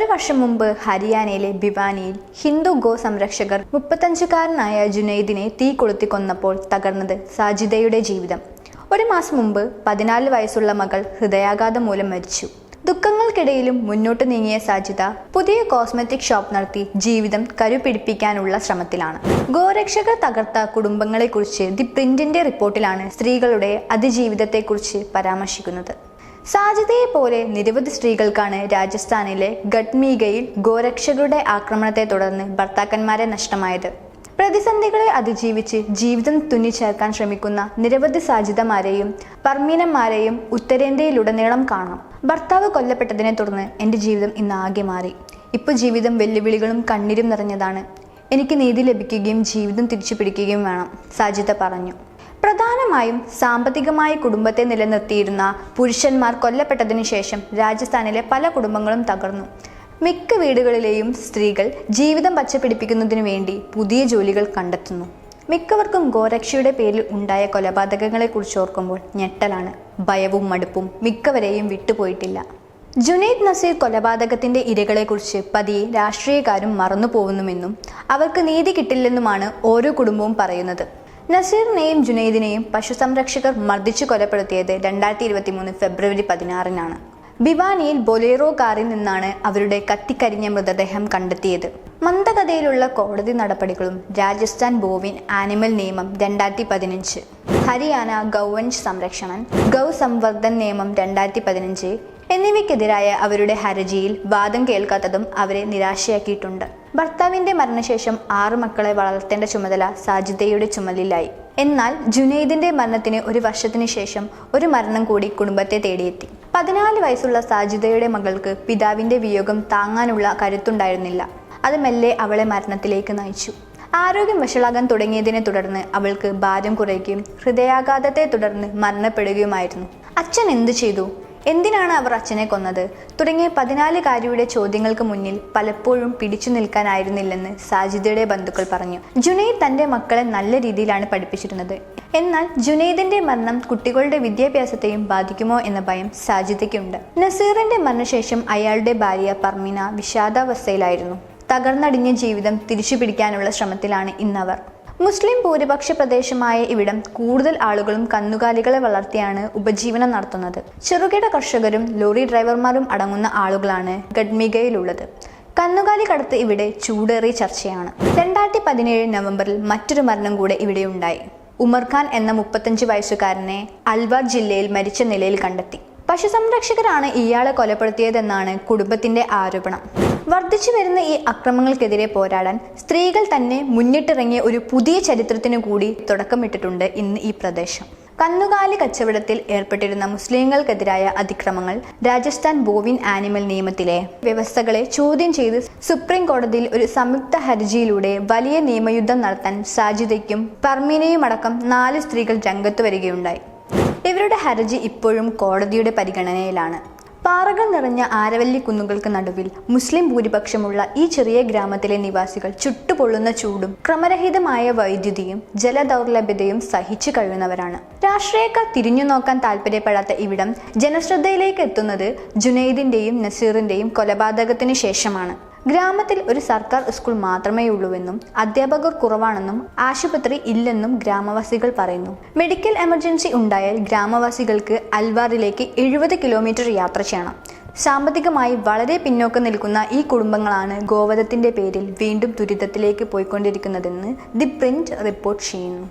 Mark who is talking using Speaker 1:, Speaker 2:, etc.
Speaker 1: ഒരു വർഷം മുമ്പ് ഹരിയാനയിലെ ഭിവാനിയിൽ ഹിന്ദു ഗോ സംരക്ഷകർ മുപ്പത്തഞ്ചുകാരനായ ജുനൈദിനെ തീ കൊളുത്തി കൊന്നപ്പോൾ തകർന്നത് സാജിദയുടെ ജീവിതം. ഒരു മാസം മുമ്പ് പതിനാല് വയസ്സുള്ള മകൾ ഹൃദയാഘാതം മൂലം മരിച്ചു. ദുഃഖങ്ങൾക്കിടയിലും മുന്നോട്ട് നീങ്ങിയ സാജിത പുതിയ കോസ്മെറ്റിക് ഷോപ്പ് നടത്തി ജീവിതം കരുപിടിപ്പിക്കാനുള്ള ശ്രമത്തിലാണ്. ഗോരക്ഷകർ തകർത്ത കുടുംബങ്ങളെക്കുറിച്ച് ദി പ്രിന്റിന്റെ റിപ്പോർട്ടിലാണ് സ്ത്രീകളുടെ അതിജീവിതത്തെക്കുറിച്ച് പരാമർശിക്കുന്നത്. സാജിദയെ പോലെ നിരവധി സ്ത്രീകൾക്കാണ് രാജസ്ഥാനിലെ ഗഡ്മീഗയിൽ ഗോരക്ഷകരുടെ ആക്രമണത്തെ തുടർന്ന് ഭർത്താക്കന്മാരെ നഷ്ടമായത്. പ്രതിസന്ധികളെ അതിജീവിച്ച് ജീവിതം തുന്നിച്ചേർക്കാൻ ശ്രമിക്കുന്ന നിരവധി സാജിതമാരെയും പർമീനന്മാരെയും ഉത്തരേന്ത്യയിലുടനീളം കാണാം ഭർത്താവ് കൊല്ലപ്പെട്ടതിനെ തുടർന്ന് എന്റെ ജീവിതം ഇന്ന് ആകെ മാറി. ഇപ്പോൾ ജീവിതം വെല്ലുവിളികളും കണ്ണീരും നിറഞ്ഞതാണ്. എനിക്ക് നീതി ലഭിക്കുകയും ജീവിതം തിരിച്ചു പിടിക്കുകയും വേണം സാജിത പറഞ്ഞു. പ്രധാനമായും സാമ്പത്തികമായി കുടുംബത്തെ നിലനിർത്തിയിരുന്ന പുരുഷന്മാർ കൊല്ലപ്പെട്ടതിനു ശേഷം രാജസ്ഥാനിലെ പല കുടുംബങ്ങളും തകർന്നു. മിക്ക വീടുകളിലെയും സ്ത്രീകൾ ജീവിതം പച്ചപിടിപ്പിക്കുന്നതിനു വേണ്ടി പുതിയ ജോലികൾ കണ്ടെത്തുന്നു. മിക്കവർക്കും ഗോരക്ഷയുടെ പേരിൽ ഉണ്ടായ കൊലപാതകങ്ങളെക്കുറിച്ച് ഓർക്കുമ്പോൾ ഞെട്ടലാണ്. ഭയവും മടുപ്പും മിക്കവരെയും വിട്ടുപോയിട്ടില്ല. ജുനൈദ് നസീർ കൊലപാതകത്തിന്റെ ഇരകളെക്കുറിച്ച് പതിയെ രാഷ്ട്രീയക്കാരും മറന്നു പോകുന്നുവെന്നും അവർക്ക് നീതി കിട്ടില്ലെന്നുമാണ് ഓരോ കുടുംബവും പറയുന്നത്. നസീറിനെയും ജുനൈദിനെയും പശുസംരക്ഷകർ മർദ്ദിച്ചു കൊലപ്പെടുത്തിയത് രണ്ടായിരത്തി ഇരുപത്തി മൂന്ന് ഫെബ്രുവരി പതിനാറിനാണ്. ഭിവാനിയിൽ ബൊലേറോ കാറിൽ നിന്നാണ് അവരുടെ കത്തിക്കരിഞ്ഞ മൃതദേഹം കണ്ടെത്തിയത്. മന്ദഗതിയിലുള്ള കോടതി നടപടികളും രാജസ്ഥാൻ ബോവിൻ ആനിമൽ നിയമം രണ്ടായിരത്തി പതിനഞ്ച് ഹരിയാന ഗൗവൻഷ് സംരക്ഷണൻ ഗൗ സംവർദ്ധൻ നിയമം രണ്ടായിരത്തി പതിനഞ്ച് എന്നിവയ്ക്കെതിരായ അവരുടെ ഹർജിയിൽ വാദം കേൾക്കാത്തതും അവരെ നിരാശയാക്കിയിട്ടുണ്ട്. ഭർത്താവിന്റെ മരണശേഷം ആറു മക്കളെ വളർത്തേണ്ട ചുമതല സാജിദയുടെ ചുമലിലായി. എന്നാൽ ജുനൈദിന്റെ മരണത്തിന് ഒരു വർഷത്തിന് ശേഷം ഒരു മരണം കൂടി കുടുംബത്തെ തേടിയെത്തി. പതിനാല് വയസ്സുള്ള സാജിദയുടെ മകൾക്ക് പിതാവിന്റെ വിയോഗം താങ്ങാനുള്ള കരുത്തുണ്ടായിരുന്നില്ല. അത് മെല്ലെ അവളെ മരണത്തിലേക്ക് നയിച്ചു. ആരോഗ്യം വഷളാകാൻ തുടങ്ങിയതിനെ തുടർന്ന് അവൾക്ക് ഭാരം കുറയുകയും ഹൃദയാഘാതത്തെ തുടർന്ന് മരണപ്പെടുകയുമായിരുന്നു. അച്ഛൻ എന്തു ചെയ്തു? എന്തിനാണ് അവർ അച്ഛനെ കൊന്നത്? തുടങ്ങിയ പതിനാലുകാരിയുടെ ചോദ്യങ്ങൾക്ക് മുന്നിൽ പലപ്പോഴും പിടിച്ചു നിൽക്കാനായിരുന്നില്ലെന്ന് സാജിദയുടെ ബന്ധുക്കൾ പറഞ്ഞു. ജുനൈദ് തന്റെ മക്കളെ നല്ല രീതിയിലാണ് പഠിപ്പിച്ചിരുന്നത്. എന്നാൽ ജുനൈദിന്റെ മരണം കുട്ടികളുടെ വിദ്യാഭ്യാസത്തെയും ബാധിക്കുമോ എന്ന ഭയം സാജിദയ്ക്കുണ്ട്. നസീറിന്റെ മരണശേഷം അയാളുടെ ഭാര്യ പർമിന വിഷാദാവസ്ഥയിലായിരുന്നു. തകർന്നടിഞ്ഞ ജീവിതം തിരിച്ചു പിടിക്കാനുള്ള ശ്രമത്തിലാണ് ഇന്നവർ. മുസ്ലിം ഭൂരിപക്ഷ പ്രദേശമായ ഇവിടം കൂടുതൽ ആളുകളും കന്നുകാലികളെ വളർത്തിയാണ് ഉപജീവനം നടത്തുന്നത്. ചെറുകിട കർഷകരും ലോറി ഡ്രൈവർമാരും അടങ്ങുന്ന ആളുകളാണ് ഗഡ്മികയിലുള്ളത്. കന്നുകാലി കടത്ത് ഇവിടെ ചൂടേറിയ ചർച്ചയാണ്. രണ്ടായിരത്തി പതിനേഴ് നവംബറിൽ മറ്റൊരു മരണം കൂടെ ഇവിടെയുണ്ടായി. ഉമർഖാൻ എന്ന മുപ്പത്തഞ്ച് വയസ്സുകാരനെ അൽവാർ ജില്ലയിൽ മരിച്ച നിലയിൽ കണ്ടെത്തി. പശുസംരക്ഷകരാണ് ഇയാളെ കൊലപ്പെടുത്തിയതെന്നാണ് കുടുംബത്തിന്റെ ആരോപണം. വർദ്ധിച്ചു വരുന്ന ഈ അക്രമങ്ങൾക്കെതിരെ പോരാടാൻ സ്ത്രീകൾ തന്നെ മുന്നിട്ടിറങ്ങിയ ഒരു പുതിയ ചരിത്രത്തിനു കൂടി തുടക്കമിട്ടിട്ടുണ്ട് ഇന്ന് ഈ പ്രദേശം. കന്നുകാലി കച്ചവടത്തിൽ ഏർപ്പെട്ടിരുന്ന മുസ്ലിങ്ങൾക്കെതിരായ അതിക്രമങ്ങൾ രാജസ്ഥാൻ ബോവിൻ ആനിമൽ നിയമത്തിലെ വ്യവസ്ഥകളെ ചോദ്യം ചെയ്ത് സുപ്രീം കോടതിയിൽ ഒരു സംയുക്ത ഹർജിയിലൂടെ വലിയ നിയമയുദ്ധം നടത്താൻ സാജിദയ്ക്കും പർമീനയുമടക്കം നാല് സ്ത്രീകൾ രംഗത്ത് വരികയുണ്ടായി. ഇവരുടെ ഹർജി ഇപ്പോഴും കോടതിയുടെ പരിഗണനയിലാണ്. പാറകൾ നിറഞ്ഞ ആരവല്ലി കുന്നുകൾക്ക് നടുവിൽ മുസ്ലിം ഭൂരിപക്ഷമുള്ള ഈ ചെറിയ ഗ്രാമത്തിലെ നിവാസികൾ ചുട്ടുപൊള്ളുന്ന ചൂടും ക്രമരഹിതമായ വൈദ്യുതിയും ജലദൗർലഭ്യതയും സഹിച്ചു കഴിയുന്നവരാണ്. രാഷ്ട്രീയക്കാർ തിരിഞ്ഞു നോക്കാൻ താല്പര്യപ്പെടാത്ത ഇവിടം ജനശ്രദ്ധയിലേക്ക് എത്തുന്നത് ജുനൈദിന്റെയും നസീറിന്റെയും കൊലപാതകത്തിനു ശേഷമാണ്. ഗ്രാമത്തിൽ ഒരു സർക്കാർ സ്കൂൾ മാത്രമേ ഉള്ളൂവെന്നും അധ്യാപകർ കുറവാണെന്നും ആശുപത്രി ഇല്ലെന്നും ഗ്രാമവാസികൾ പറയുന്നു. മെഡിക്കൽ എമർജൻസി ഉണ്ടായാൽ ഗ്രാമവാസികൾക്ക് അൽവാറിലേക്ക് എഴുപത് കിലോമീറ്റർ യാത്ര ചെയ്യണം. സാമ്പത്തികമായി വളരെ പിന്നോക്കം നിൽക്കുന്ന ഈ കുടുംബങ്ങളാണ് ഗോവധത്തിന്റെ പേരിൽ വീണ്ടും ദുരിതത്തിലേക്ക് പോയിക്കൊണ്ടിരിക്കുന്നതെന്ന് ദി പ്രിന്റ് റിപ്പോർട്ട് ചെയ്യുന്നു.